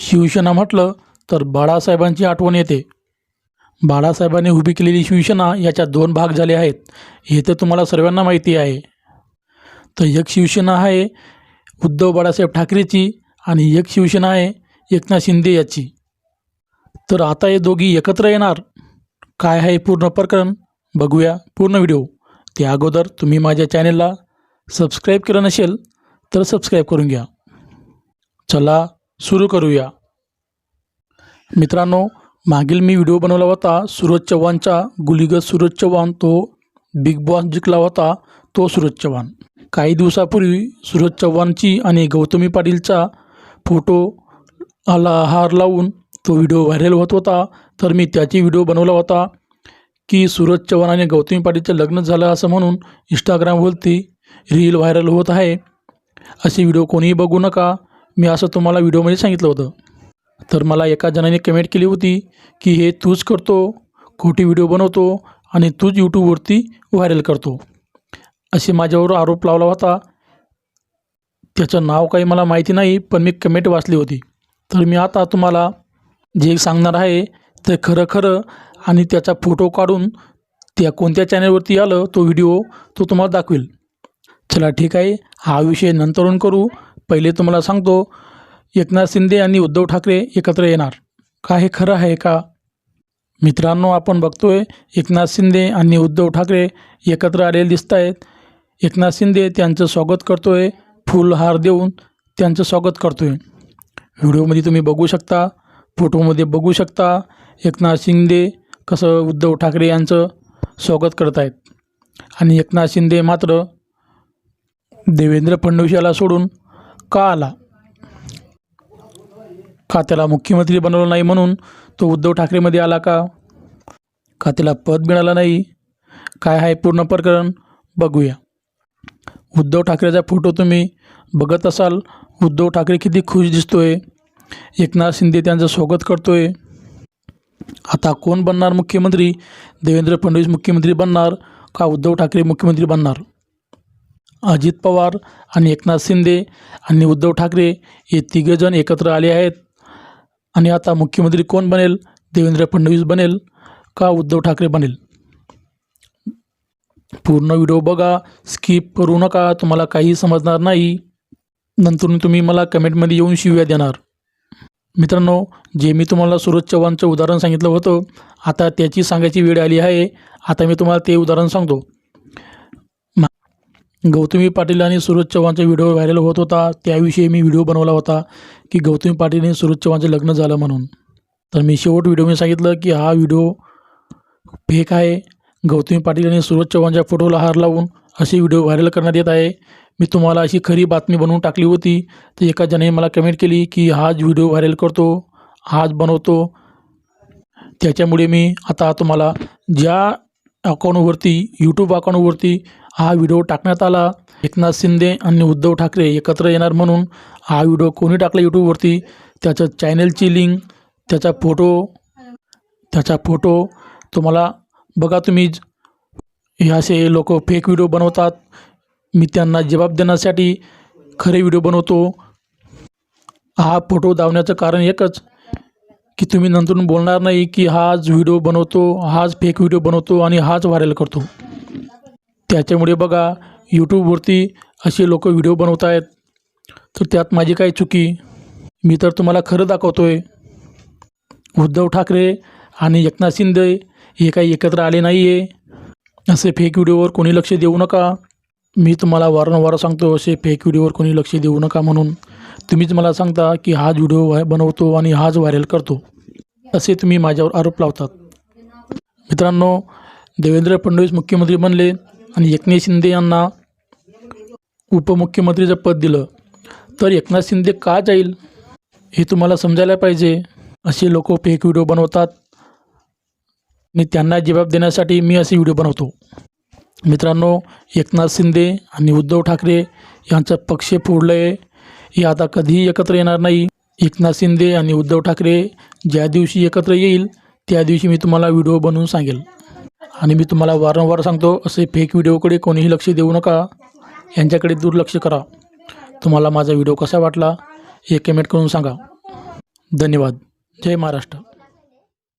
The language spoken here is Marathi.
शिवसेना म्हटलं तर बाळासाहेबांची आठवण येते. बाळासाहेबांनी उभी केलेली शिवसेना याच्या दोन भाग झाले आहेत. हे तर तुम्हाला सर्वांना माहिती आहे. तर एक शिवसेना आहे उद्धव बाळासाहेब ठाकरेची आणि एक शिवसेना आहे एकनाथ शिंदे याची. तर आता हे दोघी एकत्र येणार. काय आहे पूर्ण प्रकरण? बघूया पूर्ण व्हिडिओ. त्या अगोदर तुम्ही माझ्या चॅनेलला सबस्क्राईब केलं नसेल तर सबस्क्राईब करून घ्या. चला सुरू करूया. मित्रांनो मागील मी व्हिडिओ बनवला होता सूरज चव्हाणचा गुलीगत सूरज चव्हाण तो बिग बॉस जिंकला होता तो सूरज चव्हाण. काही दिवसापूर्वी सूरज चव्हाणची आणि गौतमी पाटीलचा फोटो आला हार लावून तो व्हिडिओ व्हायरल होत होता. तर मी त्याची व्हिडिओ बनवला होता की सूरज चव्हाण आणि गौतमी पाटीलचं लग्न झालं असं म्हणून इंस्टाग्रामवरती रील व्हायरल होत आहे. असे व्हिडिओ कोणीही बघू नका. मी असं तुम्हाला व्हिडिओमध्ये सांगितलं होतं. तर मला एका जणाने कमेंट केली होती की हे तूच करतो खोटी व्हिडिओ बनवतो आणि तूच यूट्यूबवरती व्हायरल करतो. असे माझ्यावर आरोप लावला होता. त्याचं नाव काही मला माहिती नाही पण मी कमेंट वाचली होती. तर मी आता तुम्हाला जे सांगणार आहे ते खरं खरं आणि त्याचा फोटो काढून त्या कोणत्या चॅनलवरती आलं तो व्हिडिओ तो तुम्हाला दाखवेल. चला ठीक आहे हा विषय नंतरून करू. पहिले तुम्हाला सांगतो एकनाथ शिंदे आणि उद्धव ठाकरे एकत्र येणार. का हे खरं आहे का? मित्रांनो आपण बघतोय एकनाथ शिंदे आणि उद्धव ठाकरे एकत्र आलेले दिसत आहेत एकनाथ शिंदे त्यांचं स्वागत करतोय फुलहार देऊन त्यांचं स्वागत करतोय. व्हिडिओमध्ये तुम्ही बघू शकता फोटोमध्ये बघू शकता एकनाथ शिंदे कसं उद्धव ठाकरे यांचं स्वागत करत आहेत आणि एकनाथ शिंदे मात्र देवेंद्र फडणवीस याला सोडून का आला? का त्याला मुख्यमंत्री बनवलं नाही म्हणून तो उद्धव ठाकरेमध्ये आला का? का त्याला पद मिळालं नाही? काय आहे पूर्ण प्रकरण? बघूया. उद्धव ठाकरेचा फोटो तुम्ही बघत असाल. उद्धव ठाकरे किती खुश दिसतोय. एकनाथ शिंदे त्यांचं स्वागत करतोय. आता कोण बनणार मुख्यमंत्री? देवेंद्र फडणवीस मुख्यमंत्री बनणार का उद्धव ठाकरे मुख्यमंत्री बनणार? अजित पवार आणि एकनाथ शिंदे आणि उद्धव ठाकरे हे तिघेजण एकत्र आले आहेत. आणि आता मुख्यमंत्री कोण बनेल? देवेंद्र फडणवीस बनेल का उद्धव ठाकरे बनेल? पूर्ण व्हिडिओ बघा स्किप करू नका तुम्हाला काही समजणार नाही. नंतर तुम्ही मला कमेंटमध्ये येऊन शिव्या देणार. मित्रांनो जे मी तुम्हाला सूरज चव्हाणचं उदाहरण सांगितलं होतं आता त्याची सांगायची वेळ आली आहे. आता मी तुम्हाला ते उदाहरण सांगतो. गौतमी पाटील आणि सूरज चव्हाणचा व्हिडिओ व्हायरल होत होता. त्याविषयी मी व्हिडिओ बनवला होता की गौतमी पाटील आणि सूरज चव्हाणचं लग्न झालं म्हणून. तर मी शेवट व्हिडिओमध्ये सांगितलं की हा व्हिडिओ फेक आहे. गौतमी पाटील आणि सूरज चव्हाणच्या फोटोला हार लावून असे व्हिडिओ व्हायरल करण्यात येत आहे. मी तुम्हाला अशी खरी बातमी बनवून टाकली होती. तर एका जणाने मला कमेंट केली की हाच व्हिडिओ व्हायरल करतो हाच बनवतो. त्याच्यामुळे मी आता तुम्हाला ज्या अकाउंटवरती यूट्यूब अकाउंटवरती हा व्हिडिओ टाकण्यात आला. एकनाथ शिंदे आणि उद्धव ठाकरे एकत्र येणार म्हणून हा व्हिडिओ कोणी टाकला यूट्यूबवरती त्याचं चॅनलची लिंक त्याचा फोटो त्याचा फोटो तुम्हाला बघा तुम्ही. हे असे लोक फेक व्हिडिओ बनवतात. मी त्यांना जबाब देण्यासाठी खरे व्हिडिओ बनवतो. हा फोटो दावण्याचं कारण एकच की तुम्ही नंतरून बोलणार नाही की हाच व्हिडिओ बनवतो हाच फेक व्हिडिओ बनवतो आणि हाच व्हायरल करतो. त्याच्यामुळे बघा यूट्यूबवरती असे लोक व्हिडिओ बनवत आहेत तर त्यात माझी काय चुकी? मी तर तुम्हाला खरं दाखवतो आहे उद्धव ठाकरे आणि एकनाथ शिंदे हे काही एकत्र आले नाही आहे असे फेक व्हिडिओवर कोणी लक्ष देऊ नका. मी तुम्हाला वारंवार सांगतो असे फेक व्हिडिओवर कोणी लक्ष देऊ नका म्हणून. तुम्हीच मला सांगता की हाच व्हिडिओ व्हाय बनवतो आणि हाच व्हायरल करतो. असे तुम्ही माझ्यावर आरोप लावतात. मित्रांनो देवेंद्र फडणवीस मुख्यमंत्री बनले. आणि एकनाथ शिंदे यांना उपमुख्यमंत्रीचं पद दिलं. तर एकनाथ शिंदे का जाईल हे तुम्हाला समजायला पाहिजे. असे लोक फेक व्हिडिओ बनवतात. आणि त्यांना जबाब देण्यासाठी मी असे व्हिडिओ बनवतो. मित्रांनो एकनाथ शिंदे आणि उद्धव ठाकरे यांचा पक्ष फोडलं आहे हे आता कधीही एकत्र येणार नाही. एकनाथ शिंदे आणि उद्धव ठाकरे ज्या दिवशी एकत्र येईल त्या दिवशी मी तुम्हाला व्हिडिओ बनवून सांगेल. आणि मी तुम्हाला वारंवार सांगतो असे फेक व्हिडिओकडे कोणीही लक्ष देऊ नका. यांच्याकडे दुर्लक्ष करा. तुम्हाला माझा व्हिडिओ कसा वाटला हे कमेंट करून सांगा. धन्यवाद. जय महाराष्ट्र.